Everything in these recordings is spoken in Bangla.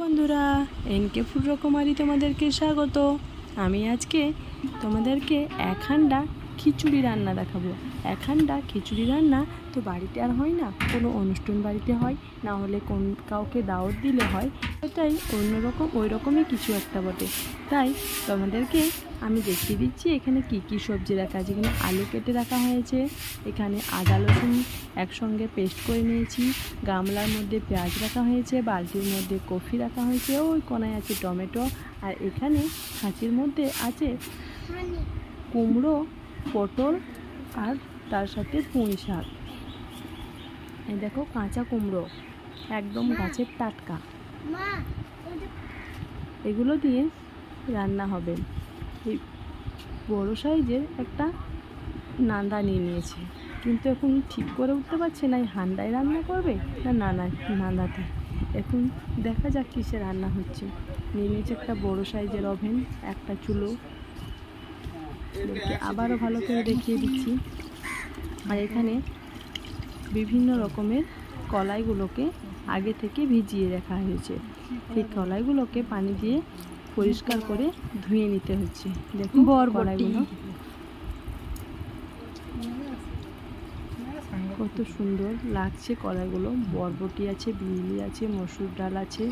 বন্ধুরা এনকে ফুড রকমারি তোমাদেরকে স্বাগত। আমি আজকে তোমাদেরকে এক হান্ডা খিচুড়ি রান্না দেখাবো। এখানটা খিচুড়ি রান্না তো বাড়িতে আর হয় না কোনো অনুষ্ঠান বাড়িতে হয় না হলে কোন কাউকে দাওয়াত দিলে হয় তাই অন্যরকম ওই রকমই কিছু একটা বটে। তাই তোমাদেরকে আমি দেখিয়ে দিচ্ছি এখানে কি কি সবজি রাখা আছে। এখানে আলু কেটে রাখা হয়েছে এখানে আদা রসুন একসঙ্গে পেস্ট করে নিয়েছি গামলার মধ্যে পেঁয়াজ রাখা হয়েছে বালতির মধ্যে কফি রাখা হয়েছে ওই কোনায় আছে টমেটো আর এখানে খাঁচির মধ্যে আছে কুমড়ো পটল আর তার সাথে পুঁই শাক। এই দেখো কাঁচা কুমড়ো একদম গাছের টাটকা। এগুলো দিয়ে রান্না হবে। এই বড় সাইজের একটা নান্দা নিয়ে নিয়েছে। কিন্তু এখন ঠিক করে উঠতে পারছে না এই হান্ডায় রান্না করবে না নানা নান্দাতে? এখন দেখা যাক কিসে রান্না হচ্ছে। নিয়ে নিয়েছে একটা বড় সাইজের ওভেন একটা চুলো আবারও ভালো করে দেখিয়ে দিচ্ছি। আর এখানে বিভিন্ন রকমের কলাইগুলোকে আগে থেকে ভিজিয়ে রাখা হয়েছে। সেই কলাইগুলোকে পানি দিয়ে পরিষ্কার করে ধুয়ে নিতে হচ্ছে। দেখুন কলাইগুলো। কত সুন্দর লাগছে কলাইগুলো। বরবটি আছে বিউলি আছে মসুর ডাল আছে।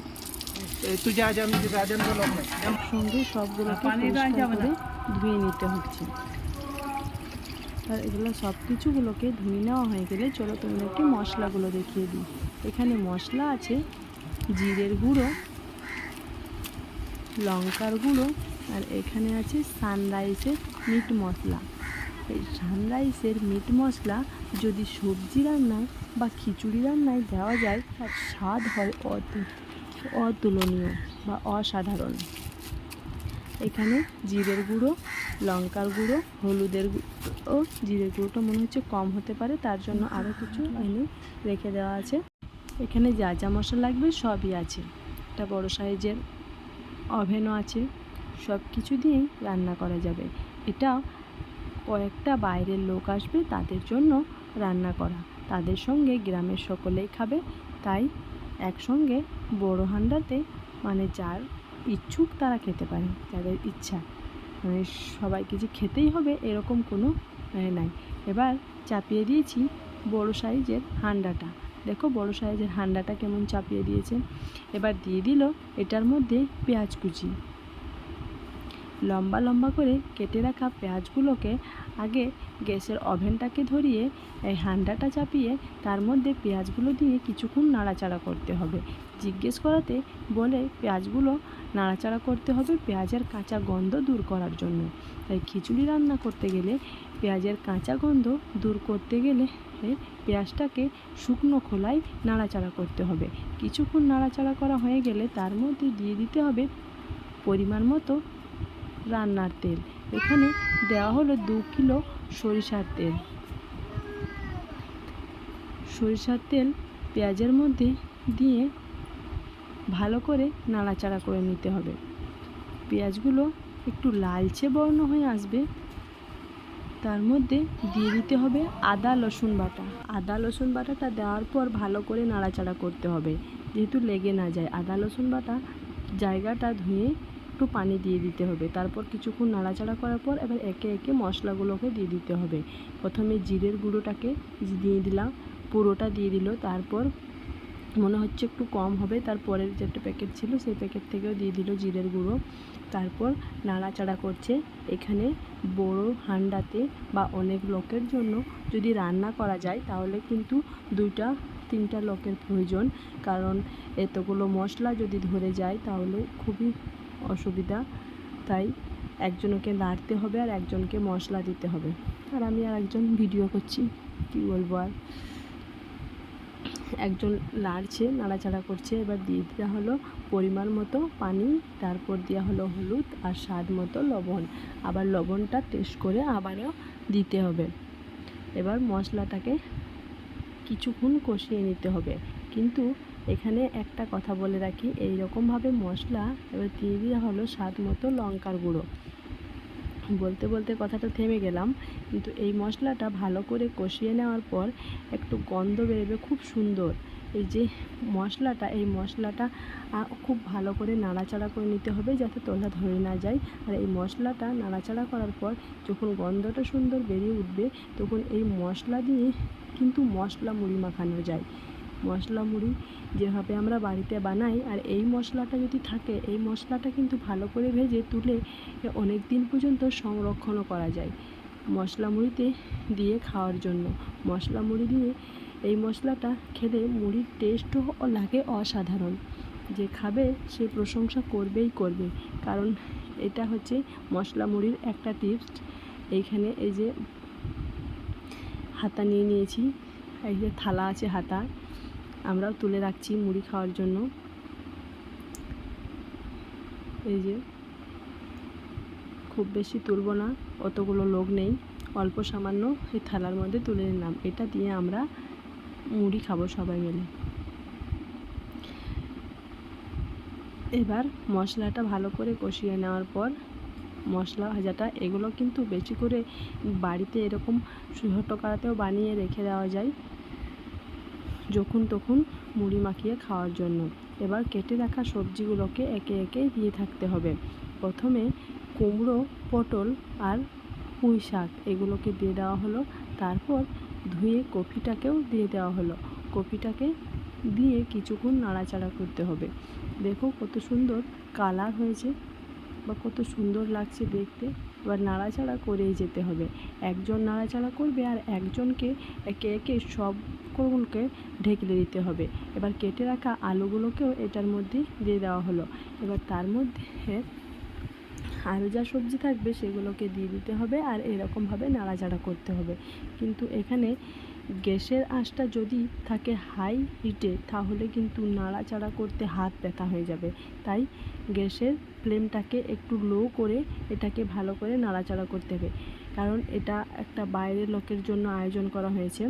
তুই আজান সঙ্গে সবগুলোকে ধুয়ে নিতে হচ্ছে। আর এগুলো সব কিছুগুলোকে ধুয়ে নেওয়া হয়ে গেলে চলো তোমাদেরকে মশলাগুলো দেখিয়ে দিই। এখানে মশলা আছে জিরের গুঁড়ো লঙ্কার গুঁড়ো আর এখানে আছে সানরাইসের মিট মশলা। এই সানরাইসের মিট মশলা যদি সবজি রান্নায় বা খিচুড়ি রান্নায় দেওয়া যায় তার স্বাদ হয় অদ্ভুত। অতুলনীয় বা অসাধারণ। এখানে জিরের গুঁড়ো, লঙ্কার গুঁড়ো, হলুদের গুঁড়ো জিরের গুঁড়োটা মনে হচ্ছে কম হতে পারে, তার জন্য আরও কিছু এনে রেখে দেওয়া আছে। এখানে যা যা মশলা লাগবে সবই আছে। একটা বড় সাইজের ওভেনও আছে। সব কিছু দিয়েই রান্না করা যাবে। এটা কয়েকটা বাইরের লোক আসবে তাদের জন্য রান্না করা। তাদের সঙ্গে গ্রামের সকলেই খাবে, তাই একসঙ্গে বড় হান্ডাতে মানে যার ইচ্ছুক তারা খেতে পারে, যাদের ইচ্ছা। মানে সবাইকে যে খেতেই হবে এরকম কোনো নাই। এবার চাপিয়ে দিয়েছি বড় সাইজের হান্ডাটা। দেখো বড় সাইজের হান্ডাটা কেমন চাপিয়ে দিয়েছে। এবার দিয়ে দিল এটার মধ্যে পেঁয়াজ কুচি। লম্বা লম্বা করে কেটে রাখা পেঁয়াজগুলোকে আগে গ্যাসের ওভেনটাকে ধরিয়ে, এই হান্ডাটা চাপিয়ে তার মধ্যে পেঁয়াজগুলো দিয়ে কিছুক্ষণ নাড়াচাড়া করতে হবে। জিজ্ঞেস করাতে বলে পেঁয়াজগুলো নাড়াচাড়া করতে হবে পেঁয়াজের কাঁচা গন্ধ দূর করার জন্য। তাই খিচুড়ি রান্না করতে গেলে পেঁয়াজের কাঁচা গন্ধ দূর করতে গেলে পেঁয়াজটাকে শুকনো খোলায় নাড়াচাড়া করতে হবে। কিছুক্ষণ নাড়াচাড়া করা হয়ে গেলে তার মধ্যে দিয়ে দিতে হবে পরিমাণ মতো রান্নার তেল। এখানে দেওয়া হলো দু কিলো সরিষার তেল। সরিষার তেল পেঁয়াজের মধ্যে দিয়ে ভালো করে নাড়াচাড়া করে নিতে হবে। পেঁয়াজগুলো একটু লালচে বর্ণ হয়ে আসবে। তার মধ্যে দিয়ে দিতে হবে আদা, রসুন বাটা। আদা, রসুন বাটাটা দেওয়ার পর ভালো করে নাড়াচাড়া করতে হবে। যেহেতু লেগে না যায়, আদা, রসুন বাটা জায়গাটা ধুয়ে একটু পানি দিয়ে দিতে হবে। তারপর কিছুক্ষণ নাড়াচাড়া করার পর এবার একে একে মশলাগুলোকে দিয়ে দিতে হবে। প্রথমে জিরের গুঁড়োটাকে দিয়ে দিলাম, পুরোটা দিয়ে দিল। তারপর মনে হচ্ছে একটু কম হবে তারপরের যে একটা প্যাকেট ছিল সেই প্যাকেট থেকেও দিয়ে দিল জিরের গুঁড়ো। তারপর নাড়াচাড়া করছে। এখানে বড় হান্ডাতে বা অনেক লোকের জন্য যদি রান্না করা যায়, তাহলে কিন্তু দুইটা, তিনটা লোকের প্রয়োজন। কারণ এতগুলো মশলা যদি ধরে যায়, তাহলে খুবই অসুবিধা। তাই একজনকে নাড়তে হবে আর একজনকে মশলা দিতে হবে। আর আমি আর একজন ভিডিও করছি, কী বলব আর। একজন নাড়ছে, নাড়াচাড়া করছে, এবার দিয়ে দেওয়া হলো পরিমাণ মতো পানি, তারপর দেওয়া হলো হলুদ আর স্বাদ মতো লবণ। আবার লবণটা টেস্ট করে আবারও দিতে হবে। এবার মশলাটাকে কিছুক্ষণ কষিয়ে নিতে হবে। কিন্তু এখানে একটা কথা বলে রাখি এই রকমভাবে মশলা, এবার দিয়ে দেওয়া হলো স্বাদ মতো লঙ্কার গুঁড়ো। বলতে বলতে কথাটা থেমে গেলাম, কিন্তু এই মশলাটা ভালো করে কষিয়ে নেওয়ার পর একটু গন্ধ বেরোবে খুব সুন্দর। এই যে মশলাটা, এই মশলাটা খুব ভালো করে নাড়াচাড়া করে নিতে হবে যাতে তোলা ধরে না যায়। আর এই মশলাটা নাড়াচাড়া করার পর যখন গন্ধটা সুন্দর বেরিয়ে উঠবে, তখন এই মশলা দিয়ে কিন্তু মশলা মুড়ি মাখানো যায়। মশলা মুড়ি যেভাবে আমরা বাড়িতে বানাই, আর এই মশলাটা যদি থাকে, এই মশলাটা কিন্তু ভালো করে ভেজে তুলে অনেক দিন পর্যন্ত সংরক্ষণও করা যায় মশলা মুড়িতে দিয়ে খাওয়ার জন্য। মশলা মুড়ি দিয়ে এই মশলাটা খেলে মুড়ির টেস্টও লাগে অসাধারণ। যে খাবে সে প্রশংসা করবেই করবে। কারণ এটা হচ্ছে মশলা মুড়ির একটা টিপস এইখানে এই যে হাতা নিয়ে নিয়েছি, এই যে থালা আছে হাতা। আমরাও তুলে রাখছি মুড়ি খাওয়ার জন্য। এই যে, খুব বেশি তুলবো না, অতগুলো লোক নেই, অল্প সামান্য এই থালার মধ্যে তুলে নিলাম। এটা দিয়ে আমরা মুড়ি খাব সবাই মিলে। এবার মশলাটা ভালো করে কষিয়ে নেওয়ার পর মশলা ভাজাটা, এগুলো কিন্তু বেশি করে বাড়িতে এরকম ছোটো কড়াতেও বানিয়ে রেখে দেওয়া যায়। যখন তখন মুড়ি মাখিয়ে খাওয়ার জন্য। এবার কেটে রাখা সবজিগুলোকে একে একে দিয়ে থাকতে হবে। প্রথমে কুমড়ো, পটল আর পুঁই শাক এগুলোকে দিয়ে দেওয়া হলো। তারপর ধুয়ে কপিটাকেও দিয়ে দেওয়া হলো। কপিটাকে দিয়ে কিছুক্ষণ নাড়াচাড়া করতে হবে। দেখো কত সুন্দর কালার হয়েছে বা কত সুন্দর লাগছে দেখতে। এবার নাড়াচাড়া করেই যেতে হবে। একজন নাড়াচাড়া করবে আর একজনকে একে একে সবগুলোকে ঢেকে দিতে হবে। এবার কেটে রাখা আলুগুলোকেও এটার মধ্যে দিয়ে দেওয়া হলো। এবার তার মধ্যে আরও যা সবজি থাকবে সেগুলোকে দিয়ে দিতে হবে আর এরকমভাবে নাড়াচাড়া করতে হবে। কিন্তু এখানে গ্যাসের আঁচটা যদি থাকে হাই হিটে, তাহলে কিন্তু নাড়াচাড়া করতে হাত ব্যথা হয়ে যাবে। তাই গ্যাসের ফ্লেমটাকে একটু লো করে এটাকে ভালো করে নাড়াচাড়া করতে হবে। কারণ এটা একটা বাইরের লোকের জন্য আয়োজন করা হয়েছে।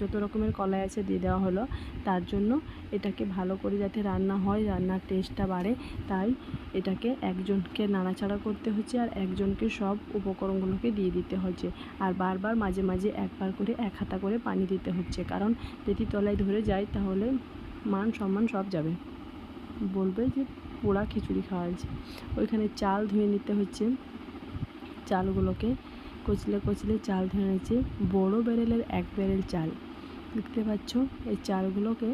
যত রকমের কলাই আছে দিয়ে দেওয়া হলো, তার জন্য এটাকে ভালো করে যাতে রান্না হয়, রান্নার টেস্টটা বাড়ে, তাই এটাকে একজনকে নাড়াচাড়া করতে হচ্ছে আর একজনকে সব উপকরণগুলোকে দিয়ে দিতে হচ্ছে। আর বারবার মাঝে মাঝে একবার করে এক হাতা করে পানি দিতে হচ্ছে, কারণ যদি তলায় ধরে যায় তাহলে মান সম্মান সব যাবে। বলবে যে পোড়া খিচুড়ি খাওয়া হয়েছে। ওইখানে চাল ধুয়ে নিতে হচ্ছে। চালগুলোকে কচলে কচলে চাল ধুয়ে বড় ব্যারেলের এক ব্যারেল চাল। দেখতে পাচ্ছ, এই চালগুলোকে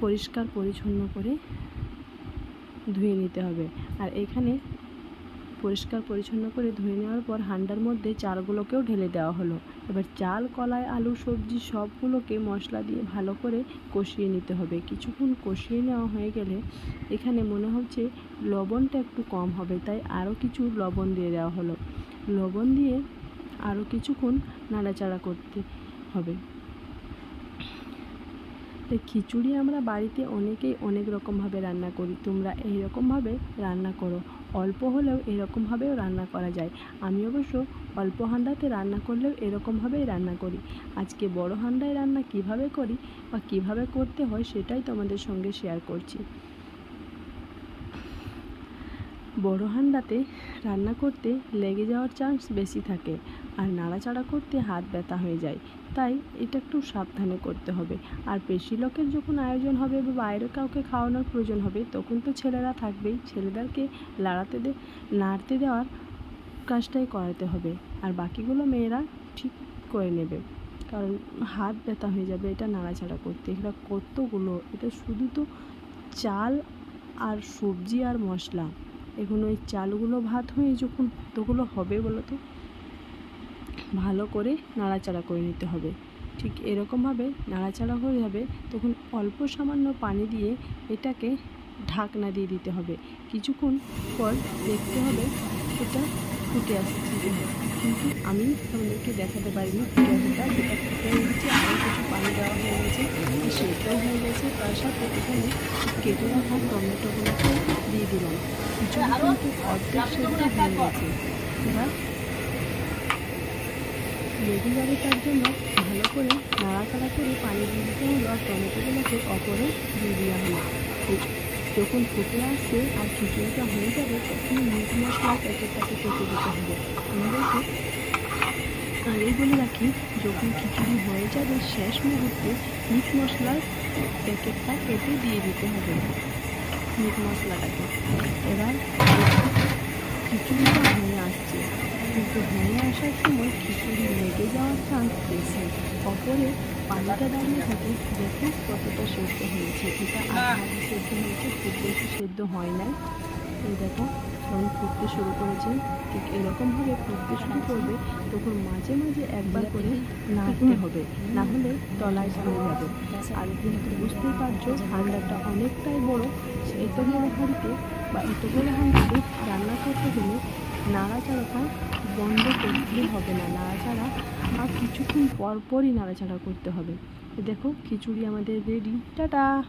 পরিষ্কার পরিচ্ছন্ন করে ধুয়ে নিতে হবে। আর এখানে পরিষ্কার পরিচ্ছন্ন করে ধুয়ে নেওয়ার পর হান্ডার মধ্যে চালগুলোকেও ঢেলে দেওয়া হলো। এবার চাল, কলাই, আলু, সবজি সবগুলোকে মশলা দিয়ে ভালো করে কষিয়ে নিতে হবে। কিছুক্ষণ কষিয়ে নেওয়া হয়ে গেলে এখানে মনে হচ্ছে লবণটা একটু কম হবে, তাই আরও কিছু লবণ দিয়ে দেওয়া হলো। লবণ দিয়ে আরও কিছুক্ষণ নাড়াচাড়া করতে হবে। তো খিচুড়ি আমরা বাড়িতে অনেকেই অনেক রকমভাবে রান্না করি। তোমরা এই রকমভাবে রান্না করো। অল্প হলেও এরকমভাবেও রান্না করা যায়। আমি অবশ্য অল্প হান্ডাতে রান্না করলেও এরকমভাবেই রান্না করি। আজকে বড় হান্ডায় রান্না কীভাবে করি বা কীভাবে করতে হয় সেটাই তোমাদের সঙ্গে শেয়ার করছি। বড় হান্ডাতে রান্না করতে লেগে যাওয়ার চান্স বেশি থাকে। আর নাড়াচাড়া করতে হাত ব্যথা হয়ে যায়। তাই এটা একটু সাবধানে করতে হবে। আর বেশি লোকের যখন আয়োজন হবে বা বাইরে কাউকে খাওয়ানোর প্রয়োজন হবে, তখন তো ছেলেরা থাকবেই। ছেলেদেরকে লাড়াতে দে, নাড়তে দেওয়ার কাজটাই করাতে হবে। আর বাকিগুলো মেয়েরা ঠিক করে নেবে। কারণ হাত ব্যথা হয়ে যাবে, এটা নাড়াচাড়া করতে। এটা কতগুলো? এটা শুধু তো চাল আর সবজি আর মশলা। এখন ওই চালগুলো ভাত হয়ে যখন কতগুলো হবে বলো তো? ভালো করে নাড়াচাড়া করে নিতে হবে। ঠিক এরকমভাবে নাড়াচাড়া হয়ে যাবে, তখন অল্প সামান্য পানি দিয়ে এটাকে ঢাকনা দিয়ে দিতে হবে। কিছুক্ষণ পর দেখতে হবে এটা ফুটে আসছে কিন্তু আমি তোমাদেরকে দেখাতে পারিনি ফুটে আসাটা। যেটা ফুটে গেছে আরও কিছু পানি দেওয়া হয়ে গেছে সেটাও হয়ে গেছে। তার সাথে এখানে কেটে রাখা টমেটোগুলোকে দিয়ে দিলাম। কিছু অর্ধেক সেদ্ধ হয়ে গেছে। এবার লেগে তার জন্য ভালো করে নাড়াচাড়া করে পানি দিয়ে দিতে হলো আর টমেটোগুলোকে অপরে দিয়ে দেওয়া হলো যখন ফুটে আসছে আর খিচুড়িটা হয়ে যাবে তখন মিট মশলা প্যাকেটটাকে কেটে দিতে হবে। আমাদেরকে আগেই বলে রাখি। যখন খিচুড়ি হয়ে যাবে, শেষ মুহূর্তে মিট মশলার প্যাকেটটা কেটে দিয়ে দিতে হবে। মিট মশলাটাকে। এবার খিচুড়িটা হয়ে আসছে। কিন্তু হয়ে আসার সময় খিচুড়ি লেগে যাওয়ার চান্স বেশি অপরে পানিটা দাঁড়িয়ে থাকে দেখো কতটা সেদ্ধ হয়েছে, এটা আধা সেদ্ধ হয়েছে, খুব বেশি সেদ্ধ হয় নাই। এই দেখো যখন ফুটতে শুরু করেছে। ঠিক এরকমভাবে ফুটতে শুরু করবে, তখন মাঝে মাঝে একবার করে নাড়তে হবে, না হলে তলায় ধরে যাবে। আর কিন্তু বুঝতেই পারছ হান্ডাটা অনেকটাই বড়। এত বড় হাঁড়িতে বা এত বড় হাঁড়িতে রান্না করতে গেলে নাড়াচাড়াটা বন্ধ করতে হবে না। নাড়াচাড়া আর কিছুক্ষণ পরপরই নাড়াচাড়া করতে হবে। দেখো, খিচুড়ি আমাদের রেডি টাটা!